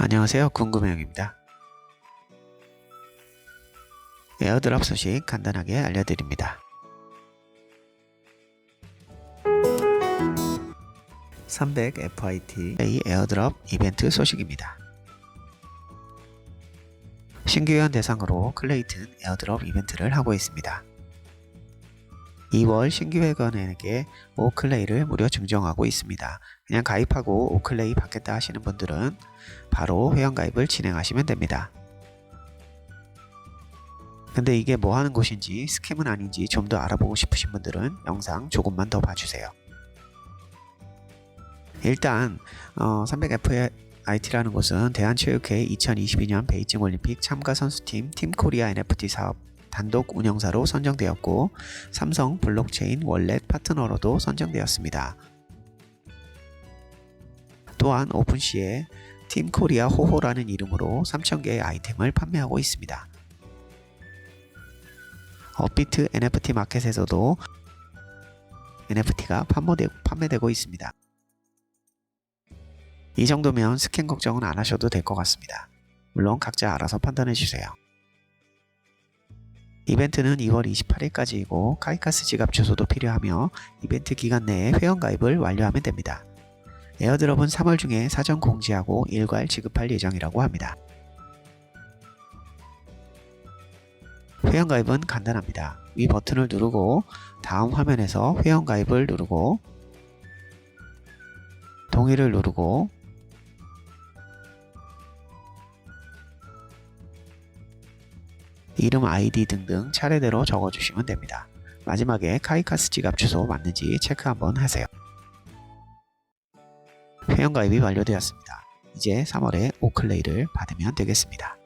안녕하세요. 궁금해형입니다. 에어드랍 소식 간단하게 알려드립니다. 300 FIT 에어드랍 이벤트 소식입니다. 신규 회원 대상으로 클레이튼 에어드랍 이벤트를 하고 있습니다. 2월 신규 회원에게 오클레이를 무료 증정하고 있습니다. 그냥 가입하고 오클레이 받겠다 하시는 분들은 바로 회원가입을 진행하시면 됩니다. 근데 이게 뭐 하는 곳인지 스캠은 아닌지 좀 더 알아보고 싶으신 분들은 영상 조금만 더 봐주세요. 일단 어, 300FIT라는 곳은 대한체육회 2022년 베이징 올림픽 참가 선수팀 팀코리아 NFT 사업 단독 운영사로 선정되었고 삼성 블록체인 월렛 파트너로도 선정되었습니다. 또한 오픈시에 팀 코리아 호호라는 이름으로 3,000개의 아이템을 판매하고 있습니다. 업비트 NFT 마켓에서도 NFT가 판매되 고 있습니다. 이 정도면 스캔 걱정은 안 하셔도 될 것 같습니다. 물론 각자 알아서 판단해 주세요. 이벤트는 2월 28일까지이고 카이카스 지갑 주소도 필요하며 이벤트 기간 내에 회원가입을 완료하면 됩니다. 에어드롭은 3월 중에 사전 공지하고 일괄 지급할 예정이라고 합니다. 회원가입은 간단합니다. 위 버튼을 누르고 다음 화면에서 회원가입을 누르고 동의를 누르고 이름, 아이디 등등 차례대로 적어주시면 됩니다. 마지막에 카이카스 지갑 주소 맞는지 체크 한번 하세요. 회원가입이 완료되었습니다. 이제 3월에 오클레이를 받으면 되겠습니다.